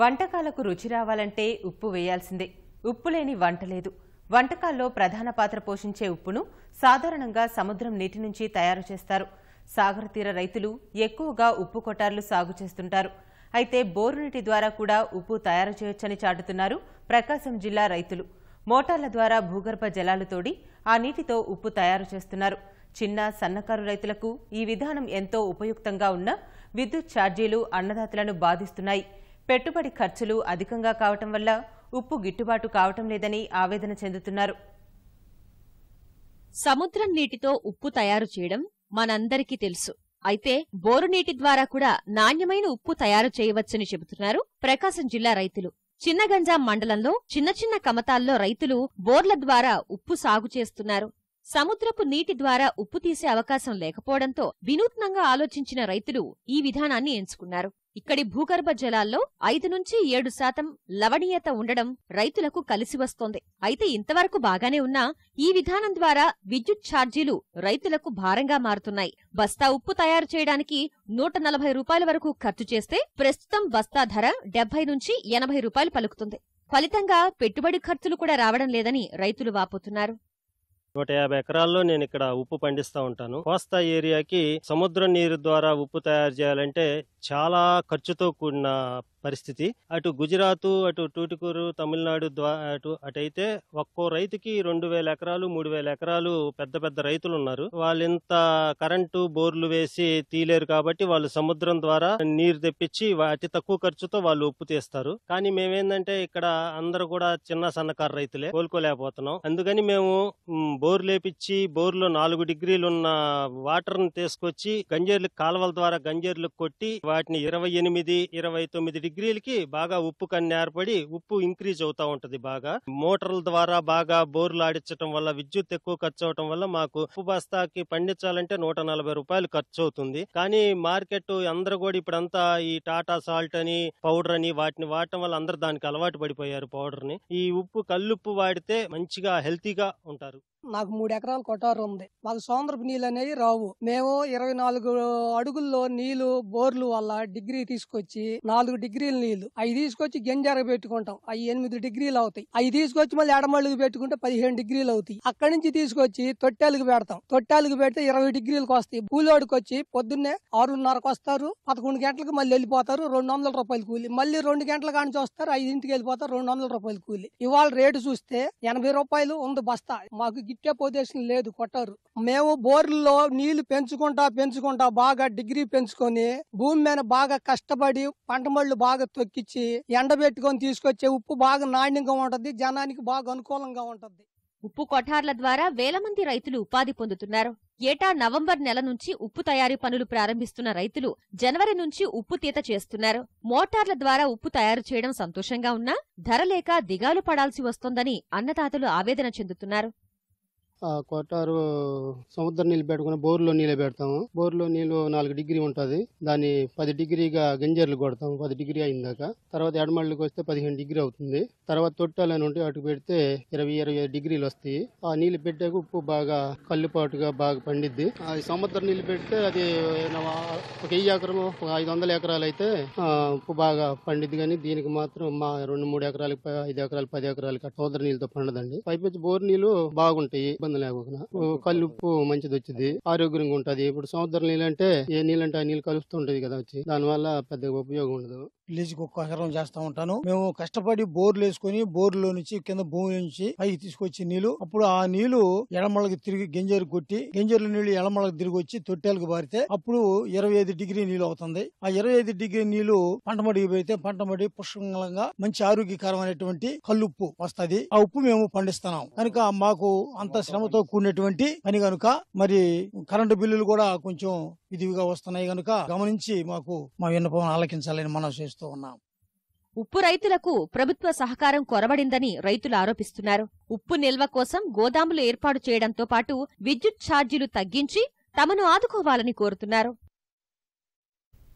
వంటకాలకు రుచి రావాలంటే ఉప్పు వేయాల్సిందే. ఉప్పు లేని వంట లేదు. వంటకాల్లో ప్రధాన పాత్ర పోషించే ఉప్పును సాధారణంగా సముద్రం నీటి నుంచి తయారు చేస్తారు. సాగర తీర రైతులు ఎక్కువగా ఉప్పు కొటార్లు సాగు చేస్తుంటారు. అయితే బోరు నీటి ద్వారా కూడా ఉప్పు తయారు చేయొచ్చని చాటుతున్నారు ప్రకాశం జిల్లా రైతులు. మోటార్ల ద్వారా భూగర్భ జలాలు తోడి ఆ నీటితో ఉప్పు తయారు చేస్తున్నారు. చిన్న సన్నకారు రైతులకు ఈ విధానం ఎంతో ఉపయుక్తంగా ఉన్నా విద్యుత్ ఛార్జీలు అన్నదాతలను బాధిస్తున్నాయి. పెట్టుబడి ఖర్చులు అధికంగా కావటం వల్ల ఉప్పు గిట్టుబాటు కావటం లేదని ఆవేదన చెందుతున్నారు. సముద్రం నీటితో ఉప్పు తయారు చేయడం మనందరికీ తెలుసు. అయితే బోరు నీటి ద్వారా కూడా నాణ్యమైన ఉప్పు తయారు చేయవచ్చని చెబుతున్నారు ప్రకాశం జిల్లా రైతులు. చిన్నగంజాం మండలంలో చిన్న చిన్న కమతాల్లో రైతులు బోర్ల ద్వారా ఉప్పు సాగు చేస్తున్నారు. సముద్రపు నీటి ద్వారా ఉప్పు తీసే అవకాశం లేకపోవడంతో వినూత్నంగా ఆలోచించిన రైతులు ఈ విధానాన్ని ఎంచుకున్నారు. ఇక్కడి భూగర్భ జలాల్లో ఐదు నుంచి ఏడు శాతం లవణీయత ఉండడం రైతులకు కలిసి వస్తోంది. అయితే ఇంతవరకు బాగానే ఉన్నా ఈ విధానం ద్వారా విద్యుత్ ఛార్జీలు రైతులకు భారంగా మారుతున్నాయి. బస్తా ఉప్పు తయారు చేయడానికి నూట నలభై రూపాయల వరకు ఖర్చు చేస్తే ప్రస్తుతం బస్తా ధర డెబ్బై నుంచి ఎనభై రూపాయలు పలుకుతుంది. ఫలితంగా పెట్టుబడి ఖర్చులు కూడా రావడం లేదని రైతులు వాపోతున్నారు. నూట యాభై ఎకరాల్లో నేను ఇక్కడ ఉప్పు పండిస్తూ ఉంటాను. కోస్తా ఏరియాకి సముద్ర నీరు ద్వారా ఉప్పు తయారు చేయాలంటే చాలా ఖర్చుతో కూడిన పరిస్థితి. అటు గుజరాత్ అటు టూటికూరు తమిళనాడు అటు అటైతే ఒక్కో రైతుకి రెండు వేల ఎకరాలు మూడు వేల ఎకరాలు పెద్ద పెద్ద రైతులు ఉన్నారు వాళ్ళు ఇంత కరెంటు బోర్లు వేసి తీలేరు కాబట్టి వాళ్ళు సముద్రం ద్వారా నీరు తెప్పించి అతి తక్కువ ఖర్చుతో వాళ్ళు ఉప్పు తీస్తారు. కానీ మేమేందంటే ఇక్కడ అందరూ కూడా చిన్న సన్నకారు రైతులే కోలుకోలేకపోతున్నాం. అందుకని మేము బోర్లు బోర్ బోర్లో నాలుగు డిగ్రీలు ఉన్న వాటర్ని తీసుకొచ్చి గంజేర్లు కాలువల ద్వారా గంజేర్లు కొట్టి వాటిని ఇరవై ఎనిమిది ఇరవై తొమ్మిది డిగ్రీలకి బాగా ఉప్పు కన్నేర్పడి ఉప్పు ఇంక్రీజ్ అవుతా ఉంటది బాగా. మోటార్ల ద్వారా బాగా బోర్లు ఆడించడం వల్ల విద్యుత్ ఎక్కువ ఖర్చు అవటం వల్ల మాకు ఉప్పు బస్తాకి పండించాలంటే నూట నలభై రూపాయలు ఖర్చు అవుతుంది కానీ మార్కెట్ అందరూ కూడా ఇప్పుడంతా ఈ టాటా సాల్ట్ అని పౌడర్ అని వాటిని వాడటం వల్ల అందరు దానికి అలవాటు పడిపోయారు పౌడర్ని ఈ ఉప్పు కల్లుప్పు వాడితే మంచిగా హెల్తీగా ఉంటారు. నాకు మూడు ఎకరాల కొటారు ఉంది. మాకు సముద్రపు నీళ్ళు అనేవి రావు. మేము ఇరవై నాలుగు అడుగుల్లో నీళ్ళు బోర్లు వల్ల డిగ్రీ తీసుకొచ్చి నాలుగు డిగ్రీల నీళ్ళు అవి తీసుకొచ్చి గంజార పెట్టుకుంటాం. అవి ఎనిమిది డిగ్రీలు అవుతాయి. అవి తీసుకొచ్చి మళ్ళీ ఎడమళ్ళకి పెట్టుకుంటే పదిహేను డిగ్రీలు అవుతాయి. అక్కడి నుంచి తీసుకొచ్చి తొట్టెలకు పెడతాం. తొట్టెలకు పెడితే ఇరవై డిగ్రీలకు వస్తాయి. పూలోడికి వచ్చి పొద్దున్నే ఆరున్నరకు వస్తారు. పదకొండు గంటలకు మళ్ళీ వెళ్ళిపోతారు. రెండు వందల రూపాయలు కూలి. మళ్ళీ రెండు గంటల కానించి వస్తారు. ఐదింటికి వెళ్ళిపోతారు. రెండు వందల రూపాయలు కూలి. ఇవాళ రేటు చూస్తే ఎనభై రూపాయలు ఉంది బస్తా. మాకు ఇట్టే పొజిషన్ లేదు కొట్టారు. మేము బోర్లలో నీళ్ళు పెంచుకుంటా పెంచుకుంటా బాగా డిగ్రీ పెంచుకొని భూమి మీద బాగా కష్టపడి పంట మళ్ళు బాగా తొక్కిచ్చి ఎండబెట్టుకొని తీసుకొచ్చే ఉప్పు బాగా నాణ్యంగా ఉంటది జనానికి బాగా అనుకూలంగా ఉంటది. ఉప్పు కొఠార్ల ద్వారా వేల మంది రైతులు ఉపాధి పొందుతున్నారు. ఏటా నవంబర్ నెల నుంచి ఉప్పు తయారీ పనులు ప్రారంభిస్తున్న రైతులు జనవరి నుంచి ఉప్పు తీత చేస్తున్నారు. మోటార్ల ద్వారా ఉప్పు తయారు చేయడం సంతోషంగా ఉన్నా ధర లేక దిగాలు పడాల్సి వస్తోందని అన్నదాతలు ఆవేదన చెందుతున్నారు. ఆ కొట్టారు సముద్ర నీళ్ళు పెట్టుకుని బోర్లో నీళ్ళు పెడతాము. బోర్లో నీళ్ళు నాలుగు డిగ్రీ ఉంటుంది. దాన్ని పది డిగ్రీగా గంజర్లు కొడతాము పది డిగ్రీ అయిందాక తర్వాత ఎడమళ్ళకి వస్తే పదిహేను డిగ్రీ అవుతుంది. తర్వాత తొట్టాలని ఉంటే అటు పెడితే ఇరవై ఇరవై ఐదు డిగ్రీలు వస్తాయి. ఆ నీళ్ళు పెట్టాక ఉప్పు బాగా కల్లుపాటుగా బాగా పండిద్ది. ఆ సముద్ర నీళ్ళు పెడితే అది ఒక వెయ్యి ఎకరం ఒక ఐదు వందల ఎకరాలు అయితే ఉప్పు బాగా పండిద్ది కానీ దీనికి మాత్రం మా రెండు మూడు ఎకరాలకు ఐదు ఎకరాలు పది ఎకరాలకి సముద్ర నీళ్ళతో పండదండి. పైపెచ్చి బోర్ నీళ్ళు బాగుంటాయి. ఇబ్బంది లేకుండా కళ్ళు ఉప్పు మంచిది వచ్చింది ఆరోగ్యంగా ఉంటది. ఇప్పుడు సముద్ర నీళ్ళు అంటే ఏ నీళ్ళు అంటే ఆ నీళ్ళు కలుస్తుంటది కదా వచ్చి. దానివల్ల పెద్దగా ఉపయోగం ఉండదు. విలేజ్కి ఒక్క ఎకరం చేస్తా ఉంటాను. మేము కష్టపడి బోర్లు వేసుకొని బోర్లో నుంచి కింద భూమి నుంచి పైకి తీసుకొచ్చి నీళ్ళు అప్పుడు ఆ నీళ్ళు ఎడమలకి తిరిగి గంజేరు కొట్టి గంజేరు నీళ్ళు ఎడమలకి తిరిగి వచ్చి తొట్టెలకు బారితే అప్పుడు ఇరవై ఐదు డిగ్రీ నీళ్ళు అవుతుంది. ఆ ఇరవై ఐదు డిగ్రీ నీళ్ళు పంటమడికి పోయితే పంటమడి పుష్కలంగా మంచి ఆరోగ్యకరమైనటువంటి కల్లుప్పు వస్తుంది. ఆ ఉప్పు మేము పండిస్తున్నాం. కనుక మాకు అంత శ్రమతో కూడినటువంటి పని కనుక మరి కరెంటు బిల్లులు కూడా కొంచెం ఇదిగా వస్తున్నాయి కనుక గమనించి మాకు మా విన్నపం ఆలకించాలని మనం ఆలోచిస్తూ ఉన్నాం. ఉప్పు రైతులకు ప్రభుత్వ సహకారం కొరబడిందని రైతులు ఆరోపిస్తున్నారు. ఉప్పు నిల్వ కోసం గోదాములు ఏర్పాటు చేయడంతో పాటు విద్యుత్ ఛార్జీలు తగ్గించి తమను ఆదుకోవాలని కోరుతున్నారు.